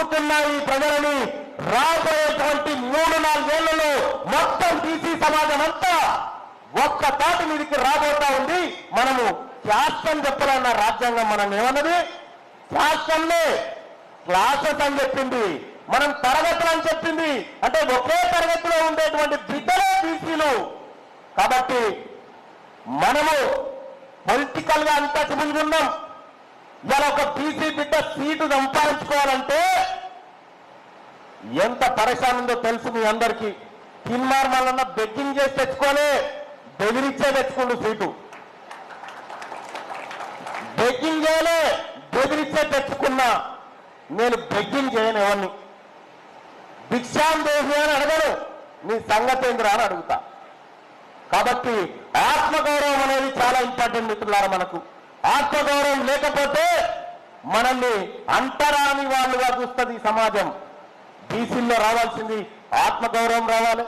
అడుగుతున్నా ఈ ప్రజలని. రాబోయేటువంటి మూడు నాలుగేళ్ళలో మొత్తం బీసీ సమాజం అంతా ఒక్క తాటి మీదకి రాబోతా ఉంది. మనము శాస్త్రం చెప్పాలన్న రాజ్యాంగం మనం ఏమన్నది? శాస్త్రంలో క్లాసెస్ అని చెప్పింది. మనం తరగతులు అని చెప్పింది. అంటే ఒకే తరగతిలో ఉండేటువంటి బిడ్డలే బీసీలు. కాబట్టి మనము పొలిటికల్గా అంతా ఉన్నాం మరి ఒక బీసీ బిడ్డ సీటు సంపాదించుకోవాలంటే ఎంత పరేషాన్ ఉందో తెలుసు మీ అందరికీ. కిన్మార్ మళ్ళన్న బెగ్గింగ్ చేసి తెచ్చుకోలే. బెదిరిచ్చే తెచ్చుకుండు సీటు. బెగ్గింగ్ చేయలే. బెదిరిచ్చే తెచ్చుకున్నా. నేను బెగ్గింగ్ చేయను ఎవరిని. భిక్షాం అని అడగరు నీ సంగతి అని అడుగుతా. కాబట్టి ఆత్మగౌరవం అనేది చాలా ఇంపార్టెంట్ మిత్రులారా మనకు. ఆత్మగౌరవం లేకపోతే మనల్ని అంటరాని వాళ్ళుగా చూస్తుంది సమాజం. బీసీల్లో రావాల్సింది ఆత్మగౌరవం రావాలి.